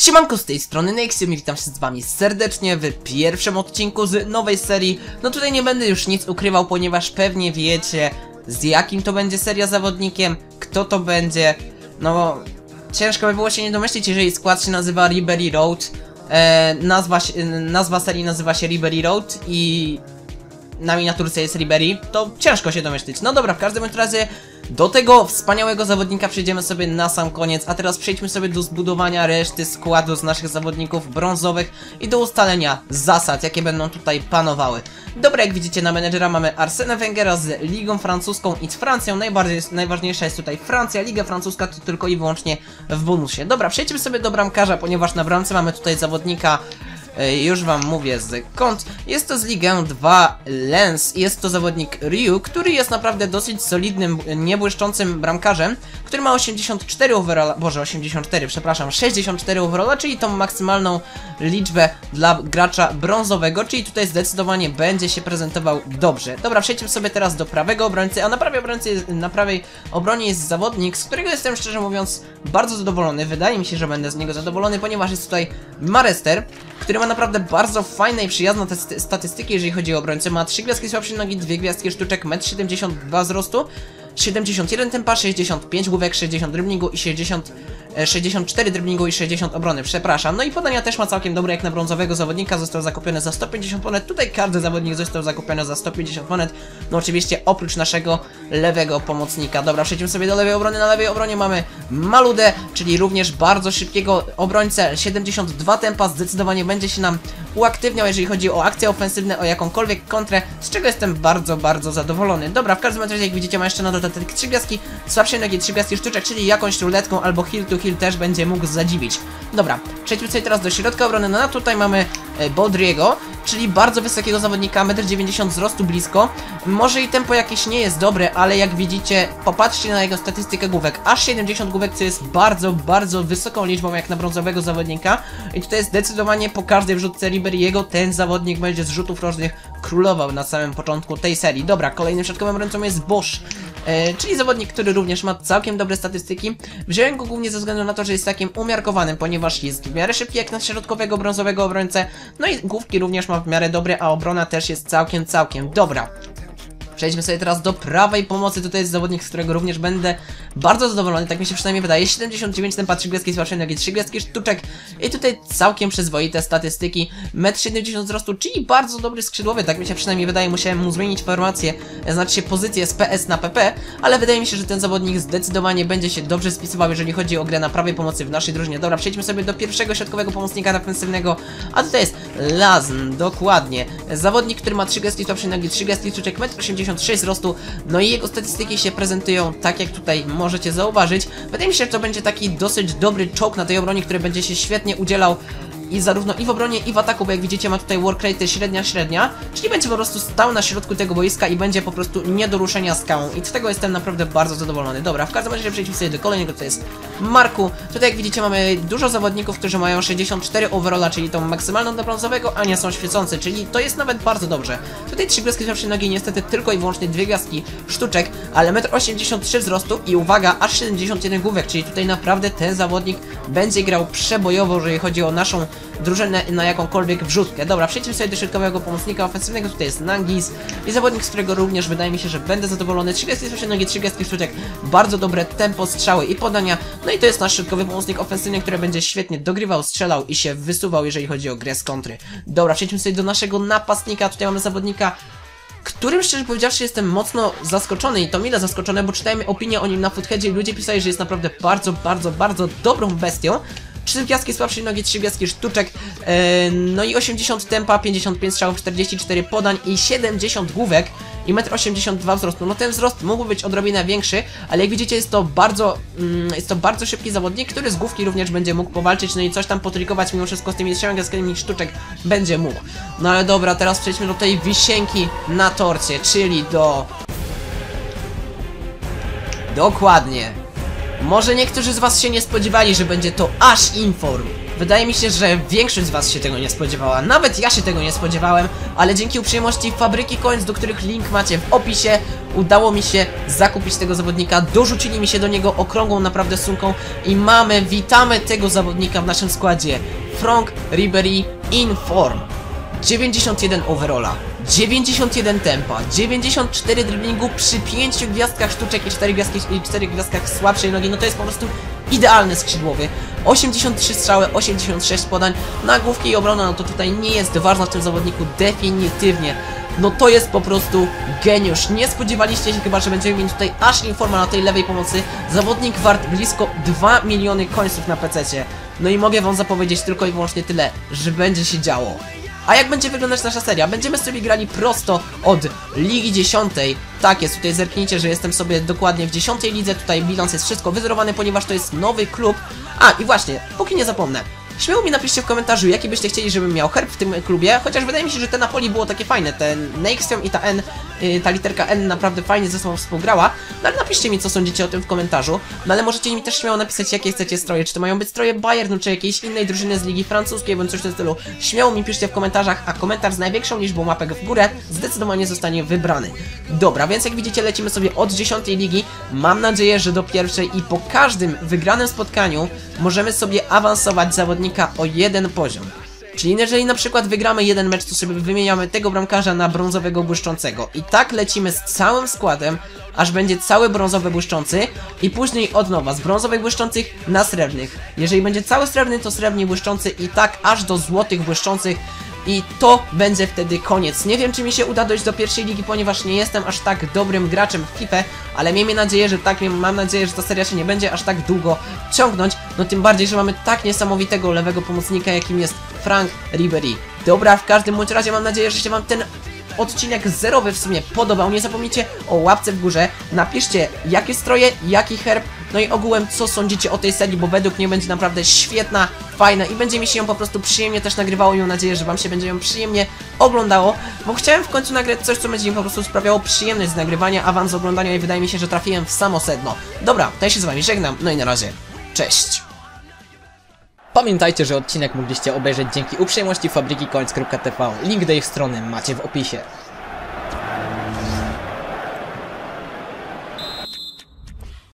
Siemanko z tej strony Nexium i witam się z wami serdecznie w pierwszym odcinku z nowej serii. No tutaj nie będę już nic ukrywał, ponieważ pewnie wiecie z jakim to będzie seria zawodnikiem, kto to będzie. No ciężko by było się nie domyślić, jeżeli skład się nazywa Ribery Road. E, nazwa, nazwa serii nazywa się Ribery Road i na miniaturce jest Ribery, to ciężko się domyślić. No dobra, w każdym razie do tego wspaniałego zawodnika przejdziemy sobie na sam koniec, a teraz przejdźmy sobie do zbudowania reszty składu z naszych zawodników brązowych i do ustalenia zasad, jakie będą tutaj panowały. Dobra, jak widzicie na menedżera mamy Arsenę Wengera z Ligą Francuską i z Francją. Najbardziej, najważniejsza jest tutaj Francja, Liga Francuska to tylko i wyłącznie w bonusie. Dobra, przejdźmy sobie do bramkarza, ponieważ na bramce mamy tutaj zawodnika Już wam mówię z kąt. Jest to z Ligę 2 Lens. Jest to zawodnik Ryu, który jest naprawdę dosyć solidnym, niebłyszczącym bramkarzem, który ma 84 overalla, boże 84, przepraszam, 64 overalla, czyli tą maksymalną liczbę dla gracza brązowego, czyli tutaj zdecydowanie będzie się prezentował dobrze. Dobra, przejdźmy sobie teraz do prawego obrońcy, a na prawej obrońcy, na prawej obronie jest zawodnik, z którego jestem szczerze mówiąc bardzo zadowolony. Wydaje mi się, że będę z niego zadowolony, ponieważ jest tutaj Marester, który ma naprawdę bardzo fajne i przyjazne statystyki, jeżeli chodzi o obrońcę. Ma 3 gwiazdki słabszej nogi, 2 gwiazdki sztuczek, 1,72 m wzrostu, 71 tempa, 65 główek, 60 driblingu i 60, e, 64 driblingu i 60 obrony, przepraszam. No i podania też ma całkiem dobre jak na brązowego zawodnika, został zakupiony za 150 monet. Tutaj każdy zawodnik został zakupiony za 150 monet. No oczywiście oprócz naszego lewego pomocnika. Dobra, przejdźmy sobie do lewej obrony. Na lewej obronie mamy Maludę, czyli również bardzo szybkiego obrońcę. 72 tempa zdecydowanie będzie się nam uaktywniał, jeżeli chodzi o akcje ofensywne, o jakąkolwiek kontrę, z czego jestem bardzo, bardzo zadowolony. Dobra, w każdym razie, jak widzicie, ma jeszcze na dodatek 3 gwiazdki, słabszej nogi 3 gwiazdki sztuczek, czyli jakąś ruletką albo heal heal też będzie mógł zadziwić. Dobra, przejdźmy sobie teraz do środka obrony. No a tutaj mamy e, Baudriego, czyli bardzo wysokiego zawodnika, 1,90 m wzrostu blisko. Może i tempo jakieś nie jest dobre, ale jak widzicie, popatrzcie na jego statystykę główek. Aż 70 główek, co jest bardzo, bardzo wysoką liczbą jak na brązowego zawodnika. I tutaj zdecydowanie po każdej wrzutce Riberiego ten zawodnik będzie z rzutów rożnych królował na samym początku tej serii. Dobra, kolejnym środkowym obrońcą jest Bosch. E, czyli zawodnik, który również ma całkiem dobre statystyki. Wziąłem go głównie ze względu na to, że jest takim umiarkowanym, ponieważ jest w miarę szybki jak na środkowego brązowego obrońcę. No i główki również ma w miarę dobre, a obrona też jest całkiem, całkiem dobra. Przejdźmy sobie teraz do prawej pomocy. Tutaj jest zawodnik, z którego również będę bardzo zadowolony, tak mi się przynajmniej wydaje. 79 tempa, 3 gwiazdki słabszej nogi, 3 gwiazdki sztuczek i tutaj całkiem przyzwoite statystyki. 1,70 m wzrostu, czyli bardzo dobry skrzydłowy, tak mi się przynajmniej wydaje. Musiałem mu zmienić formację, e, znaczy się pozycję z PS na PP, ale wydaje mi się, że ten zawodnik zdecydowanie będzie się dobrze spisywał, jeżeli chodzi o grę na prawej pomocy w naszej drużynie. Dobra, przejdźmy sobie do pierwszego środkowego pomocnika defensywnego, a tutaj jest Lazn, dokładnie. Zawodnik, który ma 3 gwiazdki słabszej nogi, 3 gwiazdki sztuczek, 1,86 m wzrostu, no i jego statystyki się prezentują tak, jak tutaj możecie zauważyć. Wydaje mi się, że to będzie taki dosyć dobry czołg na tej obronie, który będzie się świetnie udzielał i zarówno i w obronie, i w ataku, bo jak widzicie ma tutaj workrate średnia, średnia, czyli będzie po prostu stał na środku tego boiska i będzie po prostu nie do ruszenia skałą i z tego jestem naprawdę bardzo zadowolony. Dobra, w każdym razie przejdźmy sobie do kolejnego, to jest Marku. Tutaj jak widzicie mamy dużo zawodników, którzy mają 64 overalla, czyli tą maksymalną do brązowego, a nie są świecący, czyli to jest nawet bardzo dobrze. Tutaj trzy gwiazdki pierwszej nogi, niestety tylko i wyłącznie dwie gwiazdki sztuczek, ale 1,83 m wzrostu i uwaga, aż 71 główek, czyli tutaj naprawdę ten zawodnik będzie grał przebojowo, jeżeli chodzi o naszą drużynę na jakąkolwiek wrzutkę. Dobra, przejdźmy sobie do środkowego pomocnika ofensywnego, tutaj jest Nangis i zawodnik, z którego również wydaje mi się, że będę zadowolony. 3 gwiazdki pierwszej nogi, 3 gwiazdki sztuczek, bardzo dobre tempo strzały i podania, no i to jest nasz środkowy pomocnik ofensywny, który będzie świetnie dogrywał, strzelał i się wysuwał, jeżeli chodzi o grę z kontry. Dobra, przejdźmy sobie do naszego napastnika, tutaj mamy zawodnika którym szczerze powiedziawszy jestem mocno zaskoczony i to mile zaskoczone, bo czytałem opinie o nim na Footheadzie i ludzie pisali, że jest naprawdę bardzo, bardzo, bardzo dobrą bestią. 3 gwiazdki słabszej nogi, 3 gwiazdki sztuczek, e, no i 80 tempa, 55 strzałów, 44 podań i 70 główek i 1,82 m wzrostu. No ten wzrost mógłby być odrobinę większy, ale jak widzicie jest to bardzo, mm, jest to bardzo szybki zawodnik, który z główki również będzie mógł powalczyć, no i coś tam potrikować mimo wszystko z tymi trzema gwiazdkami sztuczek będzie mógł. No ale dobra, teraz przejdźmy do tej wisienki na torcie, czyli do... Dokładnie. Może niektórzy z was się nie spodziewali, że będzie to aż Inform. Wydaje mi się, że większość z was się tego nie spodziewała, nawet ja się tego nie spodziewałem, ale dzięki uprzejmości Fabryki Coins, do których link macie w opisie, udało mi się zakupić tego zawodnika, dorzucili mi się do niego okrągłą naprawdę sumką i mamy, witamy tego zawodnika w naszym składzie. Frank Ribery Inform. 91 overalla, 91 tempa, 94 driblingu przy 5 gwiazdkach sztuczek i 4 gwiazdki, i 4 gwiazdkach słabszej nogi, no to jest po prostu idealny skrzydłowy. 83 strzały, 86 podań, nagłówki i obrona, no to tutaj nie jest ważna w tym zawodniku definitywnie. No to jest po prostu geniusz. Nie spodziewaliście się chyba, że będziemy mieć tutaj aż informa na tej lewej pomocy. Zawodnik wart blisko 2 miliony końców na PC. No i mogę wam zapowiedzieć tylko i wyłącznie tyle, że będzie się działo. A jak będzie wyglądać nasza seria? Będziemy sobie grali prosto od Ligi 10. Tak jest, tutaj zerknijcie, że jestem sobie dokładnie w 10 lidze, tutaj bilans jest wszystko wyzerowany, ponieważ to jest nowy klub. A, i właśnie, póki nie zapomnę, Śmiało mi napiszcie w komentarzu, jaki byście chcieli, żebym miał herb w tym klubie, chociaż wydaje mi się, że te Napoli było takie fajne, ten Nexium i ta N, ta literka N naprawdę fajnie ze sobą współgrała, no ale napiszcie mi, co sądzicie o tym w komentarzu, no ale możecie mi też śmiało napisać, jakie chcecie stroje, czy to mają być stroje Bayernu, czy jakiejś innej drużyny z Ligi Francuskiej, bądź coś w tym stylu. Śmiało mi piszcie w komentarzach, a komentarz z największą liczbą łapek w górę zdecydowanie zostanie wybrany. Dobra, więc jak widzicie, lecimy sobie od 10 ligi, mam nadzieję, że do pierwszej i po każdym wygranym spotkaniu możemy sobie awansować zawodnika o jeden poziom. Czyli jeżeli na przykład wygramy jeden mecz, to sobie wymieniamy tego bramkarza na brązowego błyszczącego. I tak lecimy z całym składem, aż będzie cały brązowy błyszczący i później od nowa z brązowych błyszczących na srebrnych. Jeżeli będzie cały srebrny, to srebrnie błyszczący i tak aż do złotych błyszczących i to będzie wtedy koniec. Nie wiem, czy mi się uda dojść do pierwszej ligi, ponieważ nie jestem aż tak dobrym graczem w FIFA, ale miejmy nadzieję, że tak, mam nadzieję, że ta seria się nie będzie aż tak długo ciągnąć, no tym bardziej, że mamy tak niesamowitego lewego pomocnika, jakim jest Frank Ribery. Dobra, w każdym bądź razie mam nadzieję, że się wam ten odcinek zerowy w sumie podobał. Nie zapomnijcie o łapce w górze. Napiszcie jakie stroje, jaki herb, no i ogółem co sądzicie o tej serii, bo według mnie będzie naprawdę świetna, fajna i będzie mi się ją po prostu przyjemnie też nagrywało i mam nadzieję, że wam się będzie ją przyjemnie oglądało, bo chciałem w końcu nagrać coś, co będzie mi po prostu sprawiało przyjemność z nagrywania, a wam z oglądania i wydaje mi się, że trafiłem w samo sedno. Dobra, to ja się z wami żegnam, no i na razie. Cześć! Pamiętajcie, że odcinek mogliście obejrzeć dzięki uprzejmości fabryki Link do ich strony macie w opisie.